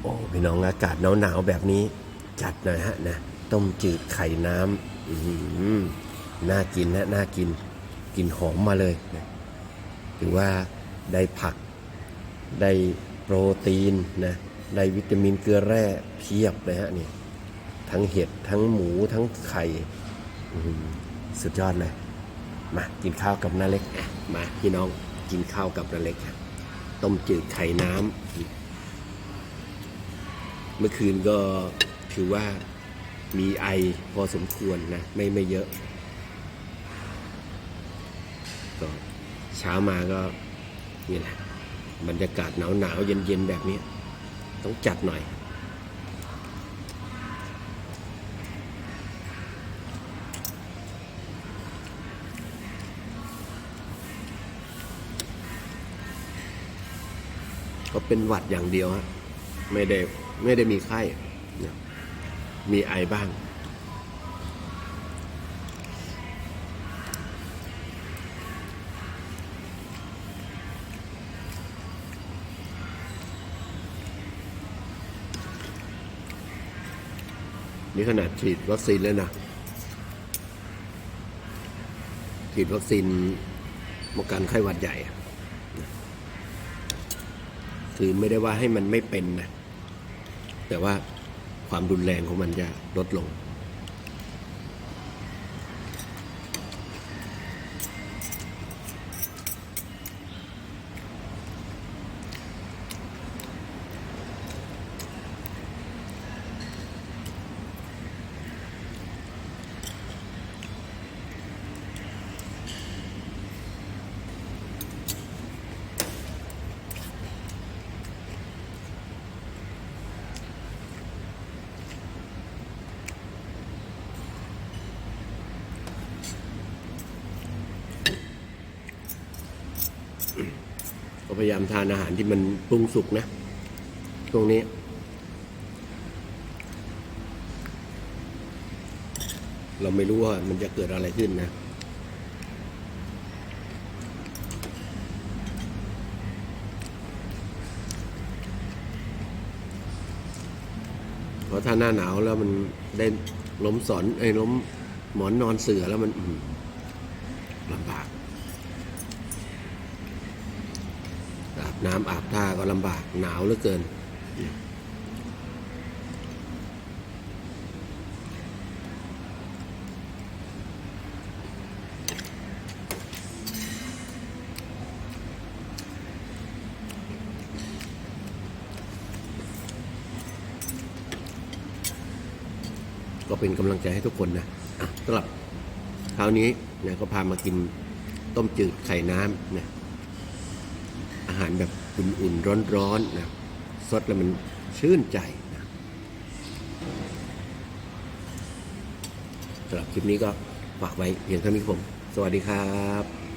โอ้พี่น้องอากาศหนาวๆแบบนี้ จัดหน่อยฮะนะต้มจืดไข่น้ำน่ากินนะน่ากินกลินหอมมาเลยนะถือว่าได้ผัก ได้โปรตีนนะได้วิตามินเกลือแร่เพียบเลยฮะนี่ทั้งเห็ดทั้งหมูทั้งไข่สุดยอดเลยมากินข้าวกับน้าเล็กมาพี่น้องกินข้าวกับน้าเล็กต้มจืดไข่น้ำ เมื่อคืนก็ถือว่ามีไอพอสมควรนะ ไม่ไม่เยอะก็เช้ามาก็นี่แหละบรรยากาศหนาวหนาวเย็นเย็นแบบนี้ ต้องจัดหน่อย ก็เป็นหวัดอย่างเดียวฮะไม่ได้ ไม่ได้มีไข้นะมีไอบ้าง นี่ขนาดฉีดวัคซีนแล้วนะ ฉีดวัคซีนป้องกันไข้หวัดใหญ่ คือไม่ได้ว่าให้มันไม่เป็นนะ แต่ว่าความรุนแรงของมันจะลดลง ก็พยายามทานอาหารที่มันปรุงสุกนะตรงนี้เราไม่รู้ว่ามันจะเกิดอะไรขึ้นนะ เพราะถ้าหน้าหนาวแล้วมันได้ล้มสอนไอ้ล้มหมอนนอนเสือแล้วมันลำบาก อาบ น้ำอาบท่าก็ลำบากหนาวเหลือเกิน ก็เป็นกำลังใจให้ทุกคนนะอะสำหรับเช้านี้เนี่ยก็พามากินต้มจืดไข่น้ำเนี่ย หารแบบอุ่นๆ ร้อนๆนะสดแล้วมันชื่นใจนะสำหรับคลิปนี้ก็ฝากไว้เพียงเท่านี้ผม สวัสดีครับ